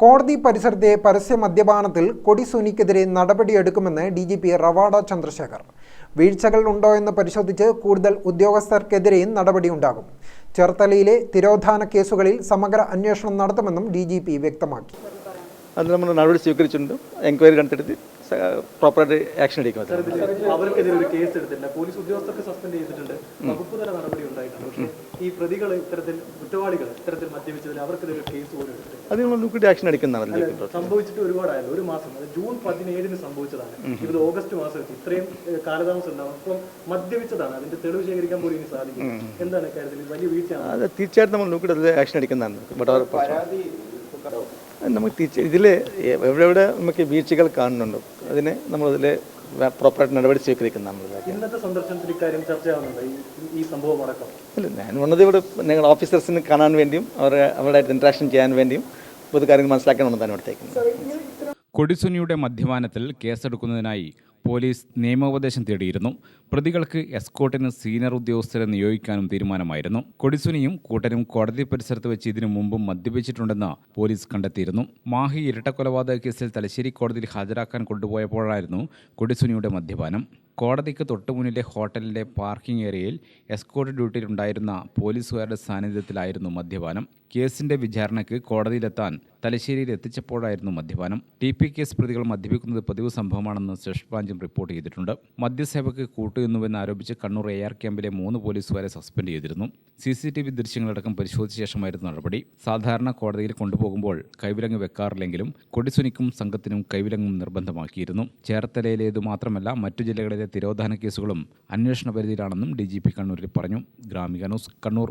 കോടതി പരിസരത്തെ പരസ്യ മദ്യപാനത്തിൽ കൊടിസുനിക്കെതിരെ നടപടിയെടുക്കുമെന്ന് D G P Ravada Chandrasekhar. വീഴ്ചകൾ ഉണ്ടോ എന്ന് പരിശോധിച്ച് കൂടുതൽ ഉദ്യോഗസ്ഥർക്കെതിരെയും നടപടിയുണ്ടാകും ചേർത്തലയിലെ തിരോധാന കേസുകളിൽ സമഗ്ര അന്വേഷണം നടത്തുമെന്നും ഡി വ്യക്തമാക്കി. അത് നമ്മൾ നടപടി സ്വീകരിച്ചിട്ടുണ്ട്. എൻക്വയറി കണ്ടെടുത്ത് പ്രോപ്പറായിട്ട് ആക്ഷൻ എടുക്കുന്നത് അത്. അവർക്കെതിരെ ഒരു കേസ് എടുത്തിട്ടുണ്ട്. പോലീസ് ഉദ്യോഗസ്ഥർക്ക് സസ്പെൻഡ് ചെയ്തിട്ടുണ്ട്. വകുപ്പ് തല നടപടി ഉണ്ടായിട്ടുണ്ട്. പക്ഷേ ഈ പ്രതികൾ ഇത്തരത്തിൽ കുറ്റവാളികൾ ഇത്തരത്തിൽ മദ്യപിച്ചതിൽ അവർക്കെതിരെ കേസ് പോലും അത് നമ്മൾ നോക്കിയിട്ട് ആക്ഷൻ എടുക്കുന്നതാണ് സംഭവിച്ചിട്ട് ഒരുപാടായല്ലോ. ഒരു മാസം. അത് ജൂൺ പതിനേഴിന് സംഭവിച്ചതാണ്. ഇത് ഓഗസ്റ്റ് മാസം ഇത്രയും കാലതാമസം ഉണ്ടാവും. അപ്പം മദ്യപിച്ചതാണ്. അതിന്റെ തെളിവ് ശേഖരിക്കാൻ പോലും ഇനി സാധിക്കും എന്താണ് കാര്യത്തിൽ? വലിയ വീഴ്ചയാണ്? അത് തീർച്ചയായിട്ടും നമ്മൾ നോക്കിയിട്ട് അതിൽ ആക്ഷൻ എടുക്കുന്നതാണ് ബട്ട് അവർ നമുക്ക് ഇതിൽ എവിടെ എവിടെ നമുക്ക് വീഴ്ചകൾ കാണുന്നുണ്ടോ? അതിനെ നമ്മളതിൽ പ്രോപ്പറായിട്ട് നടപടി സ്വീകരിക്കുന്ന നമ്മൾ ഇന്നത്തെ സന്ദർശനത്തിൽ ഇക്കാര്യം ചർച്ചയാവുന്നുണ്ട് ഈ ഈ സംഭവം അടക്കം? അല്ല ഞാൻ വന്നത് ഇവിടെ ഞങ്ങൾ ഓഫീസേഴ്സിന് കാണാൻ വേണ്ടിയും അവരെ അവരുടെ ഇൻട്രാക്ഷൻ ചെയ്യാൻ വേണ്ടിയും പൊതു കാര്യങ്ങൾ മനസ്സിലാക്കാൻ വന്നതാണ് ഇവിടുത്തേക്ക് കൊടിസുനിയുടെ മദ്യപാനത്തിൽ കേസെടുക്കുന്നതിനായി പോലീസ് നിയമോപദേശം തേടിയിരുന്നു. പ്രതികൾക്ക് എസ്കോട്ടിന് സീനിയർ ഉദ്യോഗസ്ഥരെ നിയോഗിക്കാനും തീരുമാനമായിരുന്നു. കൊടിസുനിയും കൂട്ടനും കോടതി പരിസരത്ത് വെച്ച് ഇതിനു മുമ്പും മദ്യപിച്ചിട്ടുണ്ടെന്ന് പോലീസ് കണ്ടെത്തിയിരുന്നു. മാഹി ഇരട്ടക്കൊലപാതക കേസിൽ തലശ്ശേരി കോടതിയിൽ ഹാജരാക്കാൻ കൊണ്ടുപോയപ്പോഴായിരുന്നു കൊടിസുനിയുടെ മദ്യപാനം. കോടതിക്ക് തൊട്ടുമുന്നിലെ ഹോട്ടലിന്റെ പാർക്കിംഗ് ഏരിയയിൽ എസ്കോട്ട് ഡ്യൂട്ടിയിലുണ്ടായിരുന്ന പോലീസുകാരുടെ സാന്നിധ്യത്തിലായിരുന്നു മദ്യപാനം. കേസിന്റെ വിചാരണയ്ക്ക് കോടതിയിലെത്താൻ തലശ്ശേരിയിൽ എത്തിച്ചപ്പോഴായിരുന്നു മദ്യപാനം. ടി പി കേസ് പ്രതികൾ മദ്യപിക്കുന്നത് പതിവ് സംഭവമാണെന്ന് ബ്രാഞ്ചും റിപ്പോർട്ട് ചെയ്തിട്ടുണ്ട്. മദ്യസേവക്ക് കൂട്ടുയെന്നുവെന്ന് ആരോപിച്ച് കണ്ണൂർ എ ആർ ക്യാമ്പിലെ മൂന്ന് പോലീസുകാരെ സസ്പെൻഡ് ചെയ്തിരുന്നു. സി സി ടി വി ദൃശ്യങ്ങളടക്കം പരിശോധിച്ച ശേഷമായിരുന്നു നടപടി. സാധാരണ കോടതിയിൽ കൊണ്ടുപോകുമ്പോൾ കൈവിലങ്ങ് വെക്കാറില്ലെങ്കിലും കൊടിസുനിക്കും സംഘത്തിനും കൈവിലങ്ങും നിർബന്ധമാക്കിയിരുന്നു. ചേർത്തലയിലേതു മാത്രമല്ല മറ്റു ജില്ലകളിലെ തിരോധാന കേസുകളും അന്വേഷണ പരിധിയിലാണെന്നും ഡി ജി പി കണ്ണൂരിൽ പറഞ്ഞു. Gramika news Kannur.